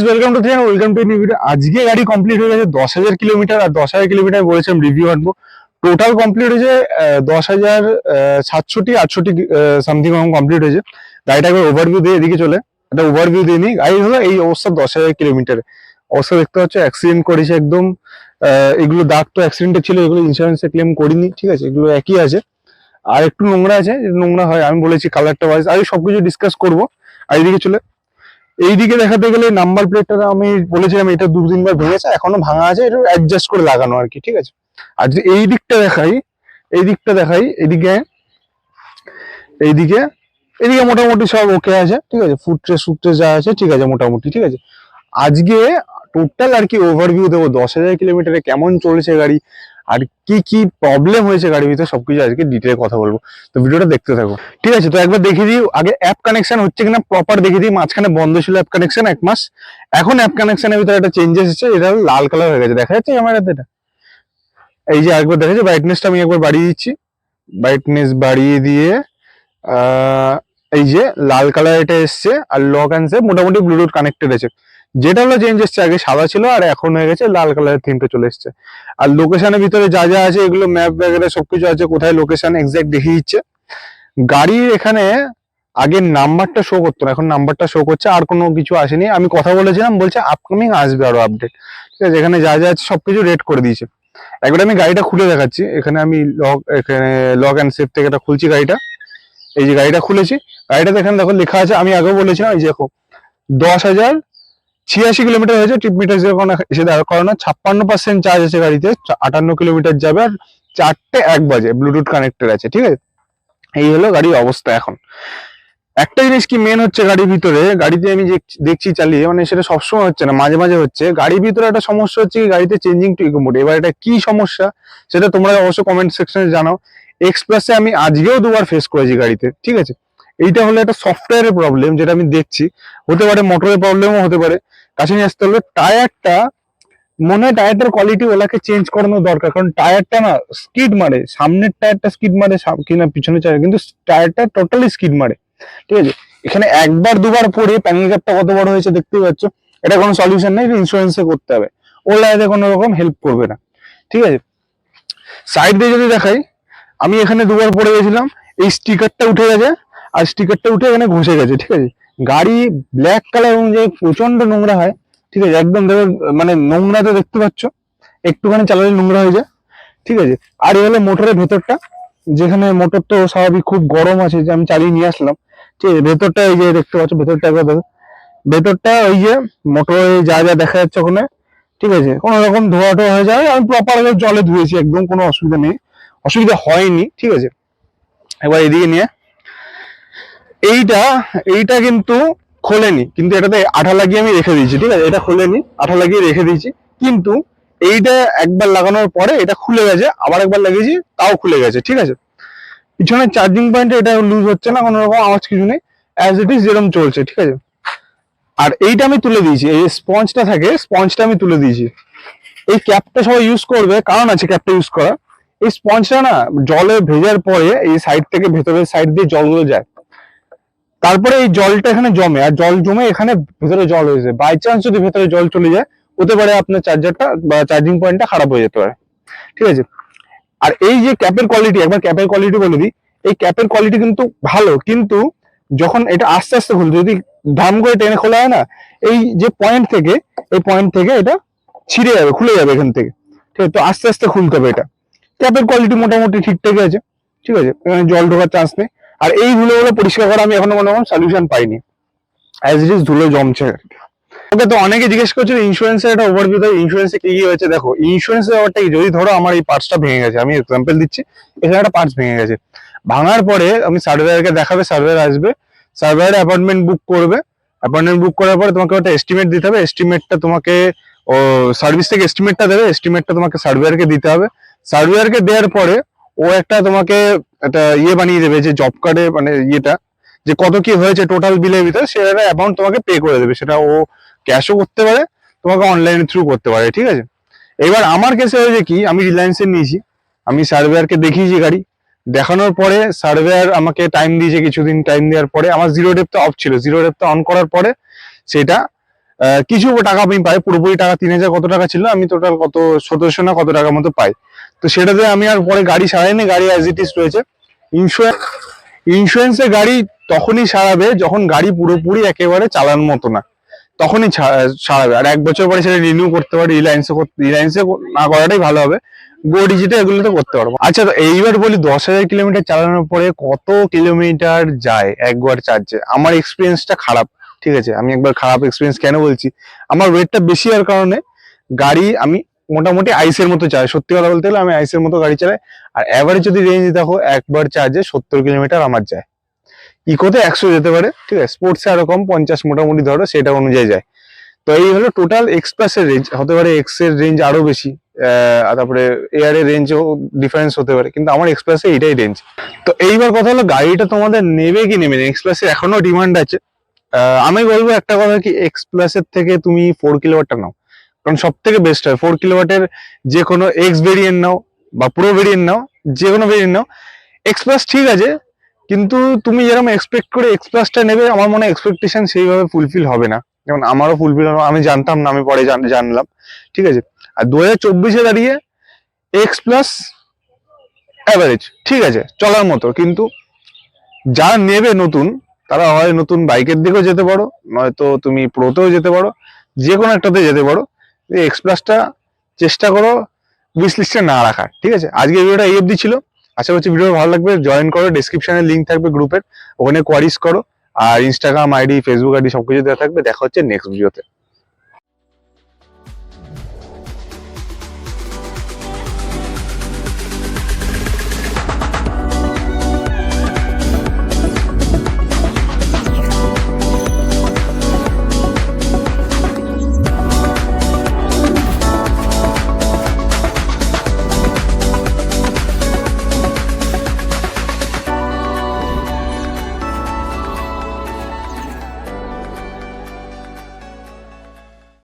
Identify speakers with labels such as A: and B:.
A: Welcome to three welcome to new আজকে গাড়ি complete হয়ে গেছে দশ হাজার কিলোমিটার আর দশ হাজার কিলোমিটার বলেছিলাম রিভিউ আনব। টোটাল কমপ্লিট হয়েছে দশ হাজার সাতষট্টি, আটষট্টি সামথিং কমপ্লিট হয়েছে। গাড়িটা একবার ওভারভিউ দিয়ে এদিকে চলে। একটা ওভারভিউ দিয়ে নিই। গাড়ি হলো এই অবস্থা দশ হাজার কিলোমিটার অবস্থা দেখতে পাচ্ছ অ্যাক্সিডেন্ট করেছে একদম। এগুলো দাগ তো অ্যাক্সিডেন্টে ছিল, এগুলো ইন্স্যুরেন্সে ক্লেম করিনি, ঠিক আছে? এগুলো একই আছে। আর একটু নোংরা আছে, নোংরা হয়, আমি বলেছি কালারটা ওয়াইজ আমি সবকিছু ডিসকাস করব। আর এদিকে চলে। এইদিকে দেখাতে গেলে নাম্বার প্লেটটা আমি বলেছিলাম, এটা দু তিনবার ভেঙেছে, এখনও ভাঙা আছে, এটা অ্যাডজাস্ট করে লাগানো আর কি, ঠিক আছে? আর যদি এই দিকটা দেখাই, এই দিকটা দেখাই এদিকে এইদিকে এদিকে মোটামুটি সব ওকে আছে, ঠিক আছে? ফুটট্রেস ফুটট্রেস যা আছে, ঠিক আছে মোটামুটি, ঠিক আছে? আজকে টোটাল আর কি ওভারভিউ দেবো, দশ হাজার কিলোমিটারে কেমন চলেছে গাড়ি আর কি কি প্রবলেম হয়েছে গাড়ির ভিতরে, সবকিছু আজকে ডিটেলে কথা বলব। তো ভিডিওটা দেখতে থাকো। ঠিক আছে, তো একবার দেখিয়ে দিই, আগে অ্যাপ কানেকশন হচ্ছে কিনা প্রপার দেখিয়ে দিই, মাঝখানে বন্ধ ছিল অ্যাপ কানেকশন এক মাস। এখন অ্যাপ কানেকশনের ভিতরে একটা চেঞ্জেস এসেছে, এটা লাল কালার হয়ে গেছে। দেখা যাচ্ছে ক্যামেরাতে এটা। এই যে একবার দেখা যাচ্ছে ব্রাইটনেসটা আমি একবার বাড়িয়ে দিচ্ছি। ব্রাইটনেস বাড়িয়ে দিয়ে এই যে লাল কালার এটা এসছে, আর লক সেভ মোটামুটি ব্লুটুথ কানেক্টেড আছে। যেটা হলো চেঞ্জ এসছে, আগে সাদা ছিল আর এখন হয়ে গেছে লাল কালারের থিমটা চলে এসছে। আর লোকেশনের ভিতরে যা যা আছে, এগুলো ম্যাপ বগেরা সবকিছু আছে, কোথায় লোকেশন এক্সাক্ট দেখিয়ে দিচ্ছে। গাড়ির এখানে আগে নাম্বারটা শো করতো না, এখন নাম্বারটা শো করছে, আর কোনো কিছু আসেনি। আমি কথা বলেছিলাম, বলছে আপকামিং আসবে আরও আপডেট ঠিক আছে, এখানে যা যা আছে সবকিছু রেড করে দিয়েছে। একবার আমি গাড়িটা খুলে দেখাচ্ছি। এখানে আমি লক এখানে লক অ্যান্ড সেফ থেকে এটা খুলছি গাড়িটা। এই যে গাড়িটা খুলেছি, গাড়িটাতে এখানে দেখো লেখা আছে, আমি আগেও বলেছিলাম, এই যে দেখো, দশ হাজার ছিয়াশি কিলোমিটার হয়েছে ট্রিপ মিটার যখন এসে দাঁড় করানো। ছাপ্পান্ন পার্সেন্ট চার্জ আছে গাড়িতে আটান্ন কিলোমিটার যাবে আর চারটে এক বাজে ব্লুটুথ কানেক্টেড আছে, ঠিক আছে? এই হলো গাড়ির অবস্থা এখন। একটা জিনিস কি মেন হচ্ছে গাড়ির ভিতরে, গাড়িতে আমি দেখছি চালিয়ে মানে সেটা সবসময় হচ্ছে না, মাঝে মাঝে হচ্ছে। গাড়ির ভিতরে একটা সমস্যা হচ্ছে কি, গাড়িতে চেঞ্জিং টু ইকো মোড এবার এটা কি সমস্যা, সেটা তোমরা অবশ্যই কমেন্ট সেকশনে জানাও। এক্সপ্রেসে আমি আজকেও দুবার ফেস করেছি গাড়িতে, ঠিক আছে? এইটা হলো একটা সফটওয়্যারের প্রবলেম যেটা আমি দেখছি। হতে পারে মোটরের প্রবলেমও হতে পারে। কাছে নিয়ে আসতে হলে টায়ারটা মনে হয় টায়ারটার কোয়ালিটি ওলাকে চেঞ্জ করানো দরকার। কারণ টায়ারটা না স্কিড মারে। সামনের টায়ারটা স্কিড মারে কিনা পিছনে টায়ার, কিন্তু টায়ারটা টোটালি স্কিড মারে। ঠিক আছে? এখানে একবার দুবার পরে প্যানেল গ্যাপটা কত বড় হয়েছে দেখতেই পাচ্ছ। এটা কোনো সলিউশন নেই ইন্স্যুরেন্সে করতে হবে। ওলা এতে কোনো রকম হেল্প করবে না। ঠিক আছে? সাইড দিয়ে যদি দেখাই, আমি এখানে দুবার পড়ে গেছিলাম, এই স্টিকারটা উঠে গেছে, আর স্টিকারটা উঠে এখানে ঘষে গেছে। ঠিক আছে? গাড়ি ব্ল্যাক কালার অনুযায়ী প্রচণ্ড নোংরা হয়। ঠিক আছে? একদম দেখো মানে নোংরা তো দেখতে পাচ্ছ। একটুখানি চালালে নোংরা হয়ে যায়। ঠিক আছে? আর এই হলো মোটরের ভেতরটা, যেখানে মোটর তো স্বাভাবিক খুব গরম আছে, যে আমি চালিয়ে নিয়ে আসলাম। ঠিক আছে? ভেতরটা এই যে দেখতে পাচ্ছ, ভেতরটা একবার দেখো। ভেতরটা ওই যে মোটরে যা যা দেখা যাচ্ছে ওখানে। ঠিক আছে? কোনো রকম ধোয়া টোয়া হয়ে যায় আমি প্রপার জলে ধুয়েছি, একদম কোনো অসুবিধা নেই। অসুবিধা হয়নি। ঠিক আছে? এবার এদিকে নিয়ে এইটা এইটা কিন্তু খোলেনি। কিন্তু এটাতে আঠা লাগিয়ে আমি রেখে দিয়েছি, ঠিক আছে? এটা খোলেনি, আঠা লাগিয়ে রেখে দিয়েছি। কিন্তু এইটা একবার লাগানোর পরে এটা খুলে গেছে, আবার একবার লাগিয়েছি, তাও খুলে গেছে, ঠিক আছে? পিছনে চার্জিং পয়েন্টে এটা লুজ হচ্ছে না, কোনো রকম আওয়াজ কিছু নেই অ্যাজ ইট ইজ যেরকম চলছে, ঠিক আছে? আর এইটা আমি তুলে দিয়েছি, এই স্পঞ্জটা থাকে স্পঞ্জটা আমি তুলে দিয়েছি। এই ক্যাপটা সবাই ইউজ করবে, কারণ আছে ক্যাপটা ইউজ করা এই স্পঞ্জটা না, জলে ভেজার পরে এই সাইড থেকে ভেতরের সাইড দিয়ে জলগুলো যায়। তারপরে এই জলটা এখানে জমে, আর জল জমে এখানে ভেতরে জল হয়ে যায়। বাই চান্স যদি ভেতরে জল চলে যায়, হতে পারে আপনার চার্জারটা বা চার্জিং পয়েন্টটা খারাপ হয়ে যেতে পারে। ঠিক আছে? আর এই যে ক্যাপের কোয়ালিটি একবার ক্যাপের কোয়ালিটি বলে দিই। এই ক্যাপের কোয়ালিটি কিন্তু ভালো, কিন্তু যখন এটা আস্তে আস্তে খুলছে যদি ধাম করে টেনে খোলা হয় না, এই যে পয়েন্ট থেকে, এই পয়েন্ট থেকে এটা ছিঁড়ে যাবে, খুলে যাবে এখান থেকে। ঠিক আছে? তো আস্তে আস্তে খুলতে হবে এটা। ক্যাপের কোয়ালিটি মোটামুটি ঠিকঠাকই আছে। ঠিক আছে? এখানে জল ঢোকার চান্স নেই। আর এই ধুলোগুলো পরিষ্কার করা আমি এখনও কোনো সলিউশন পাইনি। অ্যাজ ইট ইজ ধুলো জমছে। আর কি ওকে তো অনেকে জিজ্ঞেস করছিল ইন্স্যুরেন্সের একটা ওভারভিউ দেয় ইন্স্যুরেন্সে কি কি হয়েছে? দেখো ইন্স্যুরেন্সের ব্যাপারটা যদি ধরো আমার এই পার্টসটা ভেঙে গেছে, আমি এক্সাম্পল দিচ্ছি, এখানে একটা পার্টস ভেঙে গেছে। ভাঙার পরে আমি সার্ভেয়ারকে দেখাবে সার্ভেয়ার আসবে সার্ভেয়ার অ্যাপয়েন্টমেন্ট বুক করবে। অ্যাপয়েন্টমেন্ট বুক করার পরে তোমাকে একটা এস্টিমেট দিতে হবে। এস্টিমেটটা তোমাকে, ও সার্ভিস থেকে এস্টিমেটটা দেবে। এস্টিমেটটা তোমাকে সার্ভেয়ারকে দিতে হবে। সার্ভেয়ারকে দেওয়ার পরে ও একটা তোমাকে একটা ইয়ে বানিয়ে দেবে যে জব কার্ডে মানে ইয়েটা, যে কত কি হয়েছে টোটাল বিলের ভিতরে, সেটা অ্যামাউন্ট তোমাকে পে করে দেবে। সেটা ও ক্যাশও করতে পারে, তোমাকে অনলাইনের থ্রু করতে পারে, ঠিক আছে? এবার আমার কেসে হয়েছে কি, আমি রিলায়েন্সের নিয়েছি। আমি সার্ভেয়ারকে দেখিয়েছি গাড়ি। দেখানোর পরে সার্ভেয়ার আমাকে টাইম দিয়েছে কিছুদিন টাইম দেওয়ার পরে। আমার জিরো ডেপটা অফ ছিল। জিরো ডেপটা অন করার পরে, সেটা কিছু টাকা আমি পাই, পুরোপুরি টাকা তিন হাজার কত টাকা ছিল, আমি টোটাল কত, সতেরোশো না কত টাকার মতো পাই। তো সেটাতে আমি আর পরে গাড়ি সারাইনি, গাড়ি অ্যাজ ইট ইস রয়েছে। ইন্স্যুরেন্স ইন্স্যুরেন্সে গাড়ি তখনই সারাবে যখন গাড়ি পুরোপুরি একেবারে চালানোর মতো না। তখনই সারাবে। আর এক বছর পরে সেটা রিনিউ করতে পারে রিলায়েন্সে রিলায়েন্সে না করাটাই ভালো হবে। গো ডিজিটে এগুলোতে করতে পারব। আচ্ছা তো এইবার বলি, দশ হাজার কিলোমিটার চালানোর পরে কত কিলোমিটার যায় একবার চার্জে আমার এক্সপিরিয়েন্সটা খারাপ। ঠিক আছে, আমি একবার খারাপ এক্সপিরিয়েন্স কেন বলছি? আমার ওয়েটটা বেশি হওয়ার কারণে গাড়ি আমি মোটামুটি আইসের মতো চালাই। সত্যি কথা বলতে গেলে আমি আইসের মতো গাড়ি চালাই। আর অ্যাভারেজ যদি রেঞ্জ দেখো, একবার চার্জে সত্তর কিলোমিটার আমার যায়। ইকোতে একশো যেতে পারে, ঠিক আছে? স্পোর্টসে আরও কম, পঞ্চাশ মোটামুটি ধরো, সেটা অনুযায়ী যায়। তো এই হলো টোটাল এক্সপ্রেস এর রেঞ্জ হতে পারে এক্সের রেঞ্জ আরও বেশি তারপরে এয়ার এর রেঞ্জও ডিফারেন্স হতে পারে, কিন্তু আমার এক্সপ্রেসে এইটাই রেঞ্জ তো এইবার কথা হলো, গাড়িটা তোমাদের নেবে কি নেবে এক্সপ্রেসের এখনও ডিমান্ড আছে। আমি বলব একটা কথা কি এক্সপ্রেসের থেকে তুমি ফোর কিলোওয়াটটা নাও। কারণ সব থেকে বেস্ট হয় ফোর কিলোওয়াটের যে কোনো এক্স ভেরিয়েন্ট নাও বা প্রো ভেরিয়েন্ট নাও, যে কোনো ভেরিয়েন্ট নাও। এক্সপ্রেস ঠিক আছে, কিন্তু তুমি যেরকম এক্সপেক্ট করে এক্সপ্রেসটা নেবে, আমার মনে হয় এক্সপেকটেশন সেইভাবে ফুলফিল হবে না। যেমন আমারও ফুলফিল হবে আমি জানতাম না, আমি পরে জান- জানলাম। ঠিক আছে? আর দু হাজার চব্বিশে দাঁড়িয়ে এক্স প্লাস অ্যাভারেজ ঠিক আছে, চলার মতো। কিন্তু যারা নেবে নতুন তারা হয় নতুন বাইকের দিকেও যেতে পারো, নয়তো তুমি প্রোতেও যেতে পারো যে কোনো একটাতে যেতে পারো। এক্স প্লাসটা চেষ্টা করো উইশ লিস্টে না রাখার, ঠিক আছে? আজকে ভিডিওটা এই অবধি ছিল। আশা করছি ভিডিও ভালো লাগবে। জয়েন করো ডিসক্রিপশনে লিঙ্ক থাকবে গ্রুপের ওখানে কোয়ারিস করো। আর ইনস্টাগ্রাম আইডি ফেসবুক আইডি সবকিছু দেওয়া থাকবে। দেখা হচ্ছে নেক্সট ভিডিওতে